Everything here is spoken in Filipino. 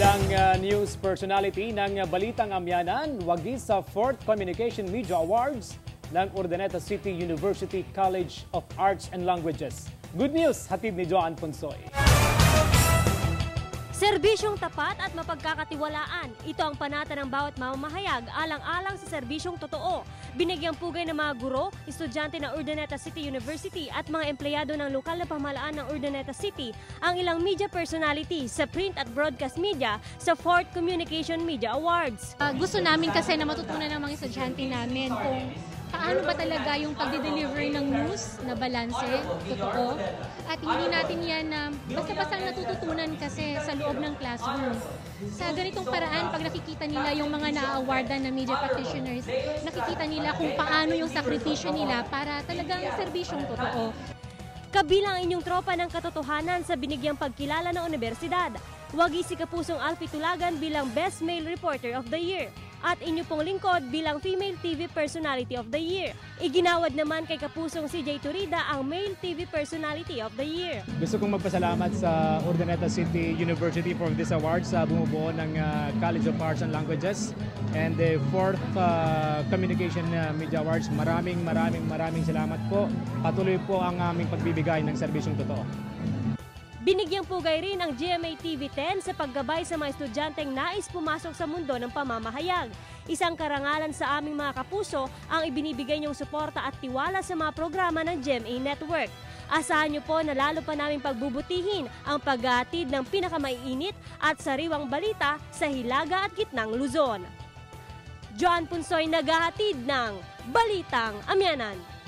Bilang uh, news personality ng uh, Balitang Amyanan, wagi sa 4th Communication Media Awards ng Urdaneta City University College of Arts and Languages. Good news, hatid ni Joan Ponsoy. Serbisyong tapat at mapagkakatiwalaan. Ito ang panata ng bawat mamamahayag alang-alang sa serbisyong totoo. Binigyang pugay ng mga guro, estudyante ng Urdaneta City University at mga empleyado ng lokal na pamahalaan ng Urdaneta City ang ilang media personality sa print at broadcast media sa 4th Communication Media Awards. Uh, gusto namin kasi na matutunan ng mga estudyante namin kung paano ba talaga yung pagde-deliver ng news na balanse, totoo. At hindi natin yan na basta-basta natututunan kasi sa loob ng classroom. Sa ganitong paraan, pag nakikita nila yung mga na-awardan na media practitioners, nakikita nila kung paano yung sakripisyo nila para talagang serbisyong totoo. Kabilang ang inyong tropa ng katotohanan sa binigyang pagkilala ng universidad. Wagi si Kapusong Alfie Tulagan bilang Best Male Reporter of the Year at inyo pong lingkod bilang Female TV Personality of the Year. Iginawad naman kay Kapusong CJ Turida ang Male TV Personality of the Year. Gusto kong magpasalamat sa Urdaneta City University for this award sa bumubuo ng uh, College of Arts and Languages and the 4th uh, Communication uh, Media Awards. Maraming maraming maraming salamat po. Patuloy po ang aming pagbibigay ng serbisyong totoo. Binigyang pugay rin ang GMA TV10 sa paggabay sa mga estudyanteng nais pumasok sa mundo ng pamamahayag. Isang karangalan sa aming mga kapuso ang ibinibigay niyong suporta at tiwala sa mga programa ng GMA Network. Asahan niyo po na lalo pa namin pagbubutihin ang paghatid ng pinakamaiinit at sariwang balita sa Hilaga at Gitnang Luzon. John Punsoy naghahatid ng Balitang Amyanan.